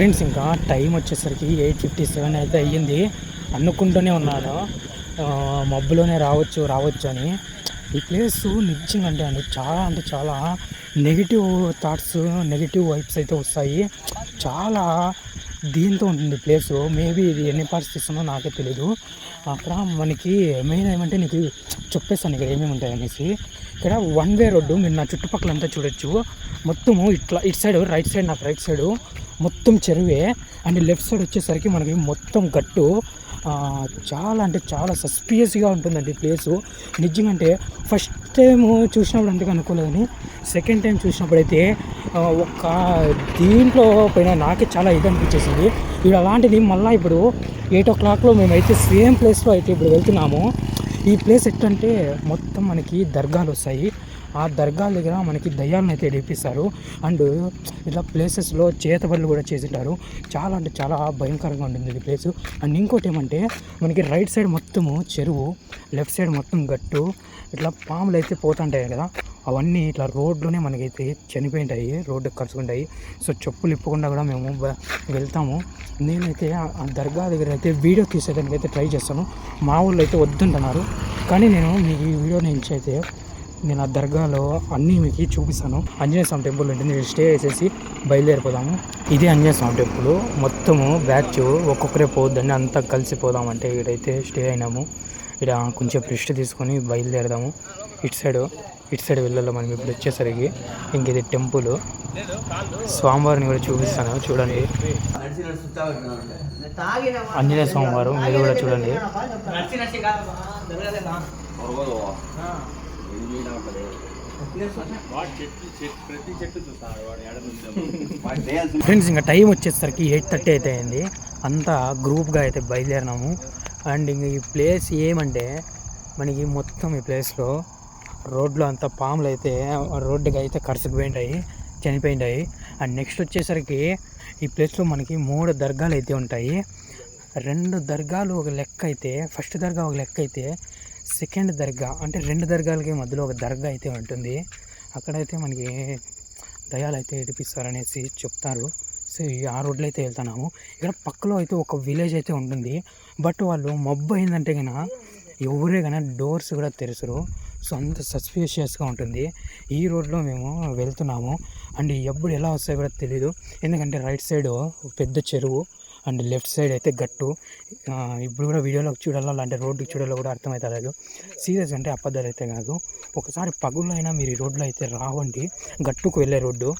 Friends ఇంకా time వచ్చేసరికి eight fifty seven అయితే అయ్యింది. అనుకుంటూనే ఉన్నాను. మబ్బులోనే రావచ్చు రావచ్చు అని. ఈ ప్లేస్ నిజంగా అంటే అండి చాలా అంటే చాలా నెగిటివ్ థాట్స్ నెగిటివ్ వైబ్స్ అయితే వస్తాయి. చాలా దీంతో ఉంటుంది ప్లేస్. మేబీ ఇది ఎన్ని పార్ట్స్ తీస్తుందో నాకే తెలీదు. అక్కడ మనకి మెయిన్ ఏమంటే నీకు చెప్పేస్తాను ఇక్కడ ఏమేమి ఉంటాయి అనేసి. ఇక్కడ వన్ వే రోడ్డు మీరు నా చుట్టుపక్కల అంతా చూడొచ్చు. మొత్తము ఇట్లా ఇటు సైడ్ రైట్ సైడ్ నాకు రైట్ సైడు మొత్తం చెరువే. అండ్ లెఫ్ట్ సైడ్ వచ్చేసరికి మనకి మొత్తం గట్టు. చాలా అంటే చాలా సస్పియస్గా ఉంటుందండి ప్లేసు. నిజంగా అంటే ఫస్ట్ టైం చూసినప్పుడు అంతగా అనుకోలేదని సెకండ్ టైం చూసినప్పుడు అయితే ఒక దీంట్లో పోయిన నాకే చాలా ఇది అనిపించేసింది. ఇప్పుడు అలాంటిది మళ్ళీ ఇప్పుడు ఎయిట్ ఓ క్లాక్లో మేమైతే సేమ్ ప్లేస్లో అయితే ఇప్పుడు వెళ్తున్నాము. ఈ ప్లేస్ ఎట్లంటే మొత్తం మనకి దర్గాలు వస్తాయి. ఆ దర్గాల దగ్గర మనకి దయ్యాలను అయితే లేపిస్తారు అండ్ ఇట్లా ప్లేసెస్లో చేతబడులు కూడా చేసింటారు. చాలా అంటే చాలా భయంకరంగా ఉంటుంది ఈ ప్లేస్. అండ్ ఇంకోటి ఏమంటే మనకి రైట్ సైడ్ మొత్తము చెరువు లెఫ్ట్ సైడ్ మొత్తం గట్టు ఇట్లా పాములు అయితే పోతుంటాయి కదా. అవన్నీ ఇట్లా రోడ్లోనే మనకైతే చనిపోయింటాయి రోడ్డు కరుచుకుంటాయి. సో చెప్పులు ఇప్పకుండా కూడా మేము వెళ్తాము. నేనైతే ఆ- దర్గా దగ్గర అయితే వీడియో తీసేదానికి అయితే ట్రై చేస్తాను. మా ఊళ్ళో అయితే వద్దుంటున్నారు. కానీ నేను మీకు ఈ వీడియో నుంచి అయితే నేను ఆ దర్గాలో అన్నీ మీకు చూపిస్తాను. ఆంజనేయ స్వామి టెంపుల్ ఉంటుంది. మీరు స్టే చేసేసి బయలుదేరిపోదాము. ఇదే ఆంజనేయ స్వామి టెంపుల్. మొత్తము బ్యాచ్ ఒక్కొక్కరే పోవద్దండి. అంతా కలిసి పోదామంటే ఇక్కడైతే స్టే అయినాము. ఇక్కడ కొంచెం రెస్ట్ తీసుకొని బయలుదేరదాము. ఇటు సైడ్ ఇటు సైడ్ వెళ్ళాలి మనం ఇప్పుడు వచ్చేసరికి. ఇంక ఇది టెంపుల్. స్వామివారిని కూడా చూపిస్తాను. చూడండి. ఆంజనేయ స్వామి వారు మీరు కూడా చూడండి. ఫ్రెండ్స్ ఇంకా టైం వచ్చేసరికి ఎయిట్ థర్టీ అయితే అయింది. అంతా గ్రూప్గా అయితే బయలుదేరినాము. అండ్ ఇంక ఈ ప్లేస్ ఏమంటే మనకి మొత్తం ఈ ప్లేస్లో రోడ్లో అంతా పాములు అయితే రోడ్డుకి అయితే కరుసుకుపోయింటాయి చనిపోయింటాయి అండ్ నెక్స్ట్ వచ్చేసరికి ఈ ప్లేస్లో మనకి మూడు దర్గాలు అయితే ఉంటాయి. రెండు దర్గాలు ఒక లెక్క అయితే ఫస్ట్ దర్గా ఒక లెక్క అయితే సెకండ్ దర్గా అంటే రెండు దర్గాలకి మధ్యలో ఒక దర్గా అయితే ఉంటుంది. అక్కడైతే మనకి దయాలు అయితే ఏడిపిస్తారనేసి చెప్తారు. సో ఆ రోడ్లో అయితే వెళ్తున్నాము. ఇక్కడ పక్కలో అయితే ఒక విలేజ్ అయితే ఉంటుంది. బట్ వాళ్ళు మబ్బు అయిందంటే కనుక ఎవరే కన్నా డోర్స్ కూడా తెరచరు. సో అంత సస్పిషియస్గా ఉంటుంది. ఈ రోడ్లో మేము వెళ్తున్నాము. అండ్ ఎప్పుడు ఎలా వస్తాయో కూడా తెలియదు ఎందుకంటే రైట్ సైడ్ పెద్ద చెరువు. అండ్ లెఫ్ట్ సైడ్ అయితే గట్టు. ఇప్పుడు కూడా వీడియోలో చూడాలో? అంటే రోడ్డు చూడాలో కూడా అర్థమవుతలేదు సీరియస్ అంటే అబద్ధాలు అయితే కాదు. ఒకసారి పగుల్లో అయినా మీరు ఈ రోడ్లో అయితే రావండి. గట్టుకు వెళ్ళే రోడ్డు.